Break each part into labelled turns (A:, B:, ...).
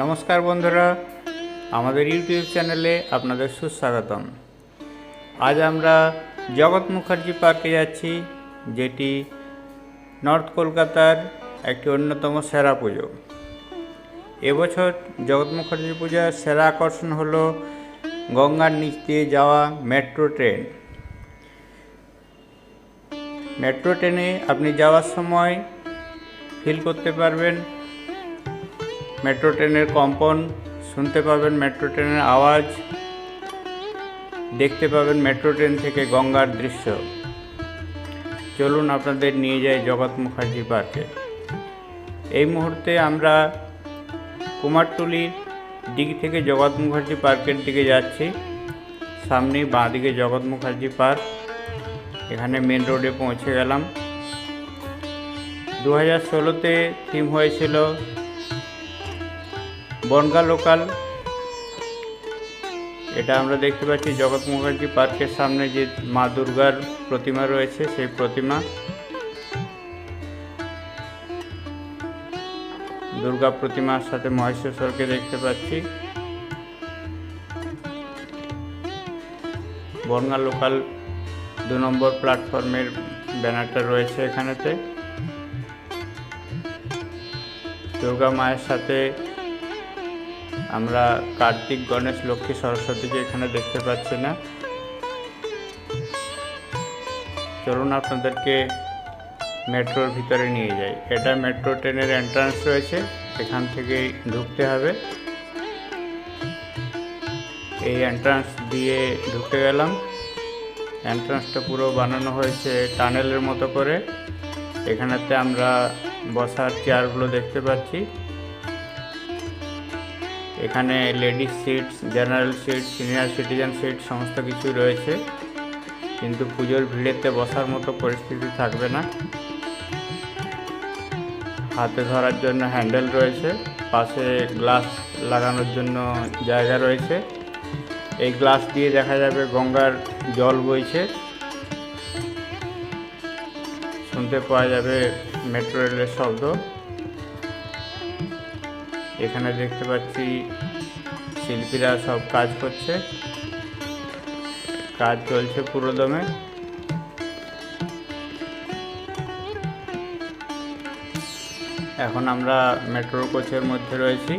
A: নমস্কার বন্ধুরা, আমাদের ইউটিউব চ্যানেলে আপনাদের সুস্বাগতম। আজ আমরা জগৎ মুখার্জি পার্কে যাচ্ছি, যেটি নর্থ কলকাতার একটি অন্যতম সেরা পুজো। এবছর জগৎ মুখার্জি পূজার সেরা আকর্ষণ হলো গঙ্গার নিচ দিয়ে যাওয়া মেট্রো ট্রেন। মেট্রো ট্রেনে আপনি যাওয়ার সময় ফিল করতে পারবেন মেট্রো ট্রেনের কম্পন, শুনতে পাবেন মেট্রো ট্রেনের আওয়াজ, দেখতে পাবেন মেট্রো ট্রেন থেকে গঙ্গার দৃশ্য। চলুন আপনাদের নিয়ে যাই জগৎ মুখার্জি পার্কে। এই মুহূর্তে আমরা কুমারটুলির দিক থেকে জগৎ মুখার্জি পার্কের দিকে যাচ্ছি। সামনেই বাঁ দিকে জগৎ মুখার্জি পার্ক। এখানে মেন রোডে পৌঁছে গেলাম। দু হাজার ষোলোতে থিম হয়েছিল বনগা লোকাল। এটা আমরা দেখতে পাচ্ছি জগৎ মুখার্জি পার্কের সামনে যে মা দুর্গার প্রতিমা রয়েছে, সেই প্রতিমা। দুর্গা প্রতিমার সাথে মহেশ্বরকে দেখতে পাচ্ছি। বনগা লোকাল দু নম্বর প্ল্যাটফর্মের ব্যানারটা রয়েছে এখানেতে। দুর্গা মায়ের সাথে আমরা কার্তিক গণেশ, লক্ষ্মী সরস্বতীকে এখানে দেখতে পাচ্ছি না। চলুন আপনাদেরকে মেট্রোর ভিতরে নিয়ে যাই। এটা মেট্রো ট্রেনের এন্ট্রান্স রয়েছে, এখান থেকে ঢুকতে হবে। এই এন্ট্রান্স দিয়ে ঢুকে গেলাম। এন্ট্রান্সটা পুরো বানানো হয়েছে টানেলের মতো করে। এখানেতে আমরা বসার চেয়ারগুলো দেখতে পাচ্ছি। এখানে ladies seats, general seat senior citizen seat সমস্ত কিছু রয়েছে। কিন্তু পুজোর ভিড়েতে বসার মতো পরিস্থিতি থাকবে না। হাতে ধরার জন্য হ্যান্ডেল রয়েছে, পাশে গ্লাস লাগানোর জন্য জায়গা রয়েছে। এই গ্লাস দিয়ে দেখা যাবে গঙ্গার জল বইছে। শুনতে পাওয়া যাবে মেট্রো রেলের শব্দ। এখানে দেখতে পাচ্ছি শিল্পীরা সব কাজ করছে। কাজ চলছে পুরোদমে। এখন আমরা মেট্রো কোচের মধ্যে রয়েছি।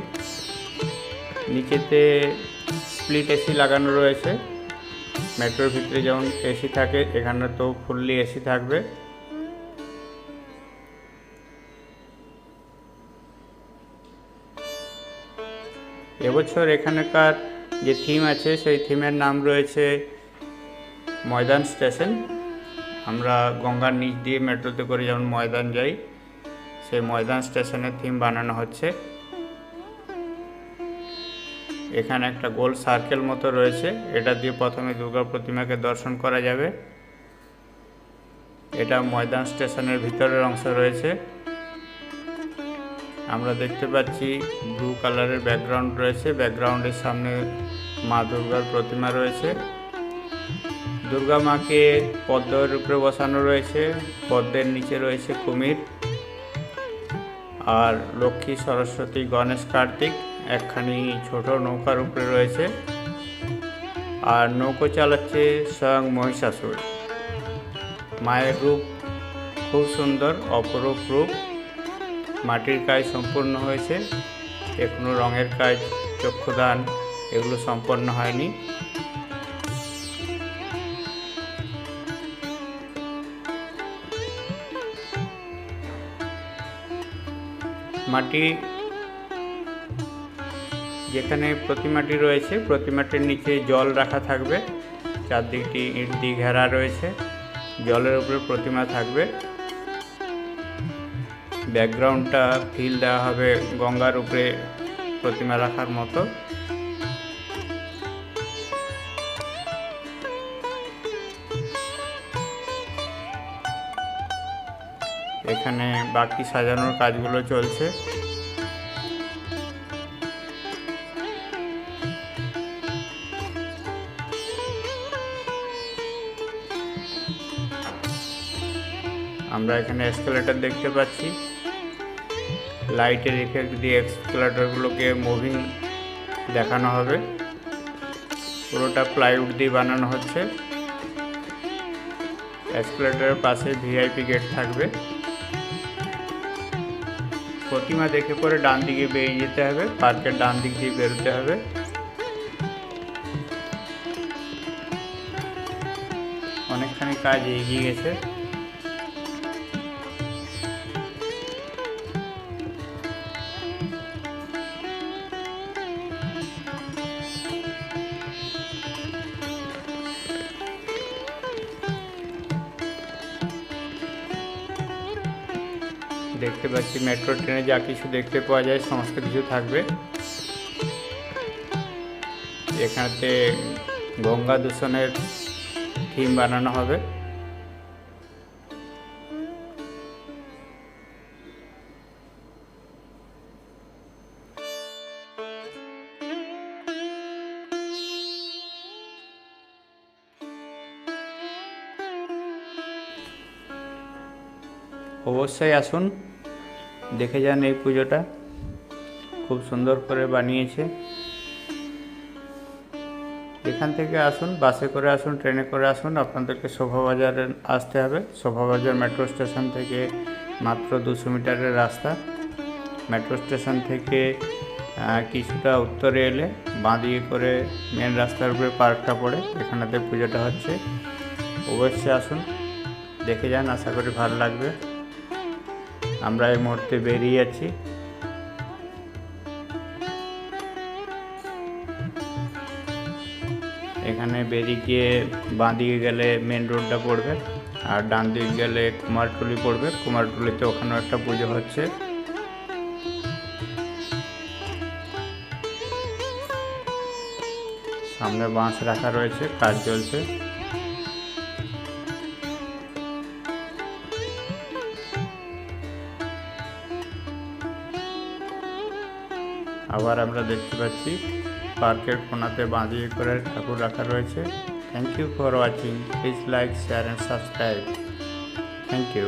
A: নিচেতে স্প্লিট এসি লাগানো রয়েছে। মেট্রোর ভিতরে যেমন এসি থাকে, এখানে তো ফুললি এসি থাকবে। এবছর এখানকার যে থিম আছে, সেই থিমের নাম রয়েছে ময়দান স্টেশন। আমরা গঙ্গার নিচ দিয়ে মেট্রোতে করে যেমন ময়দান যাই, সেই ময়দান স্টেশনের থিম বানানো হচ্ছে। এখানে একটা গোল সার্কেল মতো রয়েছে, এটা দিয়ে প্রথমে দুর্গা প্রতিমাকে দর্শন করা যাবে। এটা ময়দান স্টেশনের ভিতরের অংশ রয়েছে। আমরা দেখতে পাচ্ছি ব্লু কালারের ব্যাকগ্রাউন্ড রয়েছে। ব্যাকগ্রাউন্ডের সামনে মা দুর্গার প্রতিমা রয়েছে। দুর্গা মাকে পদ্মের উপরে বসানো রয়েছে। পদ্মের নিচে রয়েছে কুমির আর লক্ষ্মী, সরস্বতী, গণেশ, কার্তিক। একখানি ছোট নৌকার উপরে রয়েছে। আর নৌকো চালাচ্ছে স্বয়ং মহিষাসুর। মায়ের রূপ খুব সুন্দর, অপরূপ রূপ। মাটির কাজ সম্পূর্ণ হয়েছে এখনও রঙের কাজ, চক্ষুদান, এগুলো সম্পন্ন হয়নি। মাটি, যেখানে প্রতিমাটি রয়েছে প্রতিমাটির নিচে জল রাখা থাকবে। চারদিকটি ইট দিয়ে ঘেরা রয়েছে। জলের উপরে প্রতিমা থাকবে। ব্যাকগ্রাউন্ডটা ফিল দেওয়া হবে গঙ্গার উপরে প্রতিমা রাখার মতো। এখানে বাকি সাজানোর কাজগুলো চলছে। আমরা এখানে এসকেলেটার দেখতে পাচ্ছি। লাইটের ইফেক্ট দিয়ে এক্সপ্লেটারগুলোকে মুভিং দেখানো হবে। পুরোটা প্লাইউড দিয়ে বানানো হচ্ছে। এক্সপ্লেটারের পাশে ভিআইপি গেট থাকবে। প্রতিমা দেখে পরে ডান দিকে বেরিয়ে যেতে হবে। পার্কের ডান দিক দিয়ে বেরোতে হবে। অনেকখানি কাজ এগিয়ে গেছে। দেখতে পাচ্ছি, মেট্রো ট্রেনে যা কিছু দেখতে পাওয়া যায়, সমস্ত কিছু থাকবে। এখানেতে গঙ্গা দূষণের থিম বানানো হবে। অবশ্যই আসুন। দেখে যান এই পুজোটা। খুব সুন্দর করে বানিয়েছে। এখান থেকে আসুন, বাসে করে আসুন, ট্রেনে করে আসুন। আপনাদেরকে শোভাবাজারে আসতে হবে। শোভাবাজার মেট্রো স্টেশন থেকে মাত্র দুশো মিটারের রাস্তা। মেট্রো স্টেশন থেকে কিছুটা উত্তরে এলে বাঁ দিকে করে মেন রাস্তার উপরে পার্কটা পড়ে। এখানেতে পুজোটা হচ্ছে। অবশ্যই আসুন, দেখে যান, আশা করি ভালো লাগবে। আমরা এই মুহূর্তে বেরিয়ে আছি। এখানে বেরিয়ে বাঁ দিকে গেলে মেন রোডটা পড়বে, আর ডান দিকে গেলে কুমারটুলি পড়বে। কুমারটুলিতে ওখানেও একটা পুজো হচ্ছে। সামনে বাঁশ রাখা রয়েছে, কাজ চলছে। আবার আমরা দেখতে পাচ্ছি পার্কের কোনাতে বাঁধিয়ে করে ঠাকুর রাখা রয়েছে। Thank you for watching please like share and subscribe thank you